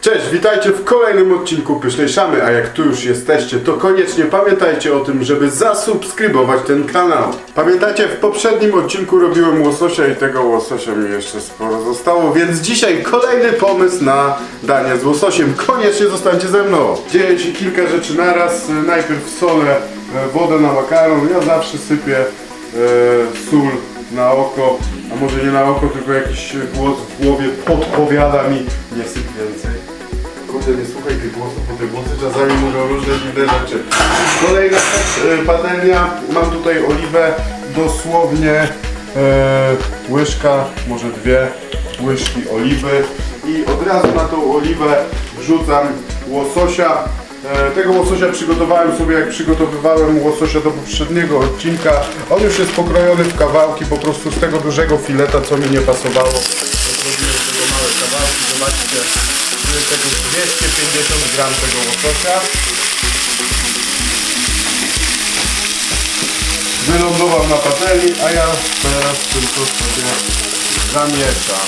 Cześć, witajcie w kolejnym odcinku Pysznej Szamy, a jak tu już jesteście, to koniecznie pamiętajcie o tym, żeby zasubskrybować ten kanał. Pamiętacie, w poprzednim odcinku robiłem łososia i tego łososia mi jeszcze sporo zostało, więc dzisiaj kolejny pomysł na danie z łososiem. Koniecznie zostańcie ze mną. Dzieje się kilka rzeczy naraz. Najpierw solę, e, wodę na makaron. Ja zawsze sypię e, sól na oko, a może nie na oko, tylko jakiś głos w głowie podpowiada mi nie syp więcej. Kurde, nie słuchaj tych głosów, bo te głosy czasami mówią różne dziwne rzeczy. Kolejna rzecz, patelnia, mam tutaj oliwę, dosłownie e, łyżka, może dwie łyżki oliwy i od razu na tą oliwę wrzucam łososia. E, Tego łososia przygotowałem sobie jak przygotowywałem łososia do poprzedniego odcinka. On już jest pokrojony w kawałki, po prostu z tego dużego fileta, co mi nie pasowało. Zrobiłem tego małe kawałki, zobaczcie. Tu jest jakieś 250 gram tego łososia. Wylądował na patelni, a ja teraz tylko sobie zamieszam.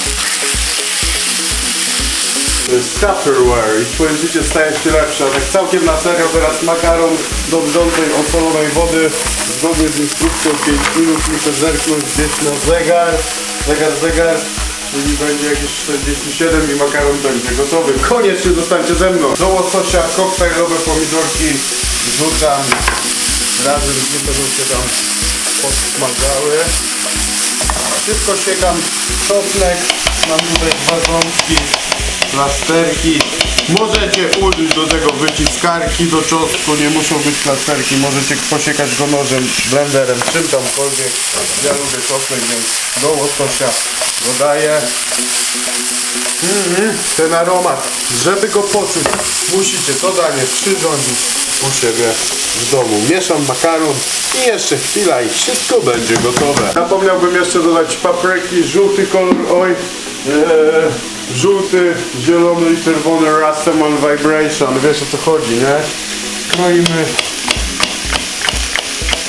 To jest Tupperware i twoje życie staje się lepsze. A tak całkiem na serio teraz makaron do wrzącej osolonej wody zgodnie z instrukcją 5 minut muszę zerknąć gdzieś na zegar. Zegar, zegar. Czyli będzie jakieś 47 i makaron będzie gotowy. Koniecznie zostańcie ze mną. Do łososia koktajlowe pomidorki wrzucam. Razem z nim będą się tam podsmażały. Wszystko siekam. Czosnek. Mam tutaj dwa ząbki plasterki. Możecie użyć do tego wyciskarki do czosnku, nie muszą być plasterki, możecie posiekać go nożem, blenderem, czym tamkolwiek. Ja lubię czosnek, więc do łososia dodaję. Mm, ten aromat, żeby go poczuć, musicie to danie przyrządzić u siebie w domu. Mieszam makaron i jeszcze chwila i wszystko będzie gotowe. Zapomniałbym jeszcze dodać papryki, żółty kolor, oj, Eee, żółty, zielony i czerwony Rastaman Vibration. Wiesz o co chodzi, nie? Kroimy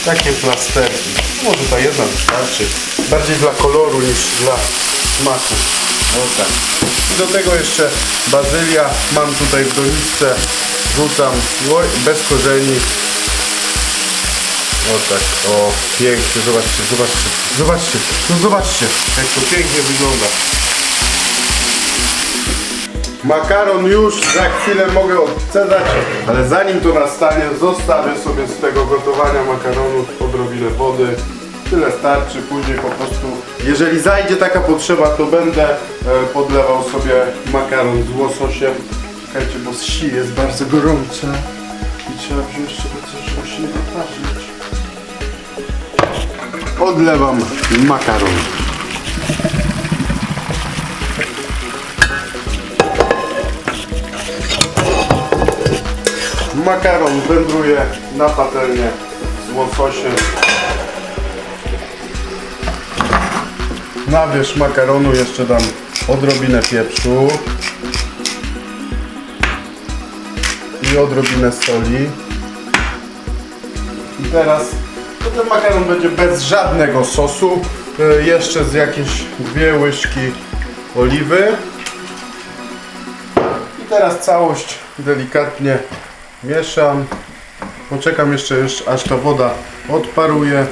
takie plasterki. Może ta jedna wystarczy. Bardziej dla koloru niż dla smaku. O tak. I do tego jeszcze bazylia. Mam tutaj w doniczce. Rzucam bez korzeni. O tak, o pięknie, zobaczcie, zobaczcie, zobaczcie, no zobaczcie, jak to pięknie wygląda. Makaron już za chwilę mogę odcedzać, ale zanim to nastanie, zostawię sobie z tego gotowania makaronu odrobinę wody. Tyle starczy, później po prostu, jeżeli zajdzie taka potrzeba, to będę e, podlewał sobie makaron z łososiem. Czekajcie, bo si jest bardzo gorące i trzeba wziąć sobie coś, żeby się nie naparzyć. Odlewam makaron. Makaron wędruje na patelnię z łososiem. Na wierzch makaronu jeszcze dam odrobinę pieprzu i odrobinę soli. I teraz to ten makaron będzie bez żadnego sosu. Y, Jeszcze z jakieś dwie łyżki oliwy. I teraz całość delikatnie mieszam. Poczekam jeszcze, jeszcze aż ta woda odparuje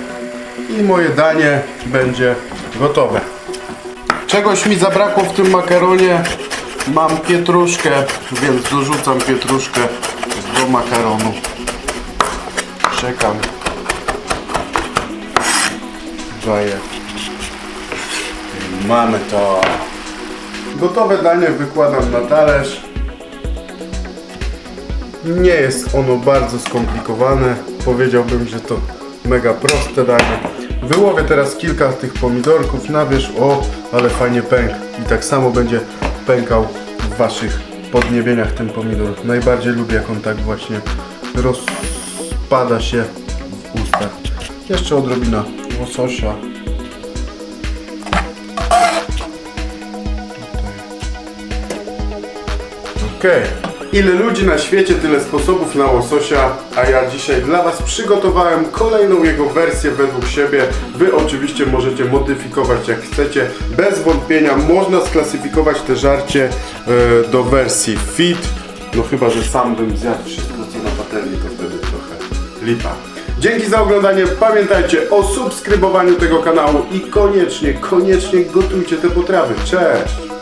i moje danie będzie gotowe. Czegoś mi zabrakło w tym makaronie. Mam pietruszkę, więc dorzucam pietruszkę do makaronu. Czekam. Daję. Mamy to. Gotowe danie wykładam na talerz. Nie jest ono bardzo skomplikowane. Powiedziałbym, że to mega proste danie. Wyłowię teraz kilka tych pomidorków na wierzch. O, ale fajnie pęk. I tak samo będzie pękał w waszych podniebieniach ten pomidor. Najbardziej lubię jak on tak właśnie rozpada się w ustach. Jeszcze odrobina łososia. Okej. Ile ludzi na świecie, tyle sposobów na łososia, a ja dzisiaj dla Was przygotowałem kolejną jego wersję według siebie. Wy oczywiście możecie modyfikować jak chcecie. Bez wątpienia można sklasyfikować te żarcie e, do wersji fit. No chyba, że sam bym zjadł wszystko co na patelni, to wtedy trochę lipa. Dzięki za oglądanie. Pamiętajcie o subskrybowaniu tego kanału i koniecznie, koniecznie gotujcie te potrawy. Cześć!